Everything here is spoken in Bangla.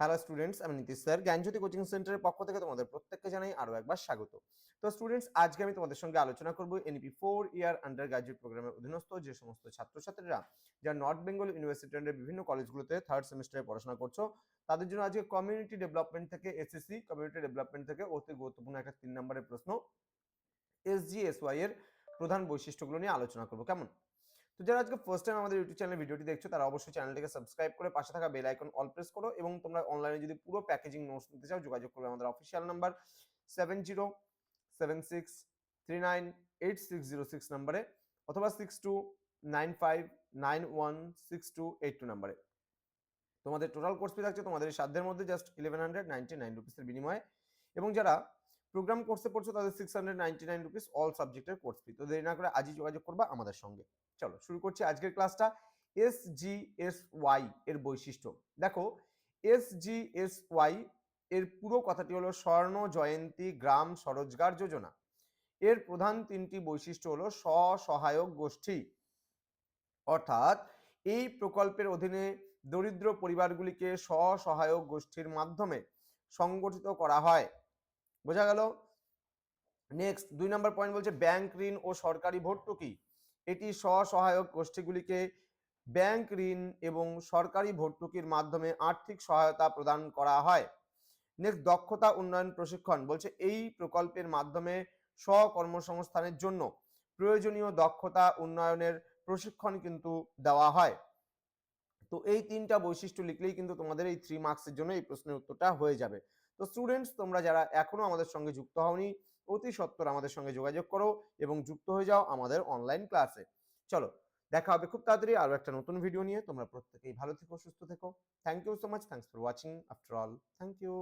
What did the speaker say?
হ্যালো স্টুডেন্টস আমি নীতিশ স্যার জ্ঞানজ্যোতি কোচিং সেন্টারের পক্ষ থেকে তোমাদের প্রত্যেককে জানাই আরও একবার স্বাগত। তো স্টুডেন্টস আজকে আমি তোমাদের সঙ্গে আলোচনা করব NP four year undergraduate প্রোগ্রামের অধীনস্থ যে সমস্ত ছাত্রছাত্রীরা যারা নর্থ বেঙ্গল ইউনিভার্সিটি বিভিন্ন কলেজগুলোতে থার্ড সেমিস্টারে পড়াশোনা করছ, তাদের জন্য আজকে কমিউনিটি ডেভেলপমেন্ট থেকে এসএসসি কমিউনিটি ডেভেলপমেন্ট থেকে অতি গুরুত্বপূর্ণ একটা তিন নম্বরের প্রশ্ন এসজিএসওয়াই এর প্রধান বৈশিষ্ট্যগুলো নিয়ে আলোচনা করব। কেমন? তো যারা আজকে ফার্স্ট টাইম আমাদের ইউটিউব চ্যানেলে ভিডিওটি দেখছ, তারা অবশ্যই চ্যানেলটিকে সাবস্ক্রাইব করে পাশে থাকা বেল আইকন অল প্রেস করো এবং তোমরা অনলাইনে যদি পুরো প্যাকেজিং নোটস নিতে চাও, যোগাযোগ করবে আমাদের official number seven zero seven six three nine eight six zero six নাম্বারে অথবা six two nine five nine one six two eight two নাম্বারে তোমাদের টোটাল কোর্স ফি থাকছে তোমাদের সাধ্যের মধ্যে just eleven hundred ninety nine রুপিসের বিনিময়ে। এবং যারা প্রোগ্রাম কোর্সে পড়ছো, তাদের six hundred ninety nine rupees all সাবজেক্টের কোর্স ফি তো দেরি না করে আজই যোগাযোগ করবা আমাদের সঙ্গে। চলো, শুরু করছি আজকের ক্লাসটা এস জি এস ওয়াই এর বৈশিষ্ট্য। দেখো এস জি এস ওয়াই এর পুরো কথাটি হলো স্বর্ণ জয়ন্তী গ্রাম স্বরোজগার যোজনা। এর প্রধান তিনটি বৈশিষ্ট্য হলো স্বসহায়ক গোষ্ঠী। অর্থাৎ এই প্রকল্পের অধীনে দরিদ্র পরিবারগুলিকে স্বসহায়ক গোষ্ঠীর মাধ্যমে সংগঠিত করা হয়। বোঝা গেল? নেক্সট দুই নম্বর পয়েন্ট বলছে ব্যাংক ঋণ ও সরকারি ভর্তুকি। এটি স্বসহায়ক গোষ্ঠীগুলিকে ব্যাংক ঋণ এবং সরকারি ভর্তুকির মাধ্যমে আর্থিক সহায়তা প্রদান করা হয়। নেক্সট দক্ষতা উন্নয়ন প্রশিক্ষণ বলছে এই প্রকল্পের মাধ্যমে স্বকর্মসংস্থানের জন্য প্রয়োজনীয় দক্ষতা উন্নয়নের প্রশিক্ষণ কিন্তু দেওয়া হয়। তো এই তিনটা বৈশিষ্ট্য লিখলেই কিন্তু তোমাদের এই থ্রি মার্কসের জন্য এই প্রশ্নের উত্তরটা হয়ে যাবে। তো স্টুডেন্টস তোমরা যারা এখনও আমাদের সঙ্গে যুক্ত হওনি, অতি সত্বর আমাদের সঙ্গে যোগাযোগ করো এবং যুক্ত হয়ে যাও আমাদের অনলাইন ক্লাসে চলো, দেখা হবে খুব তাড়াতাড়ি আরও একটা নতুন ভিডিও নিয়ে। তোমরা প্রত্যেকেই ভালো থেকো, সুস্থ থেকো। Thank you so much thanks for watching after all thank you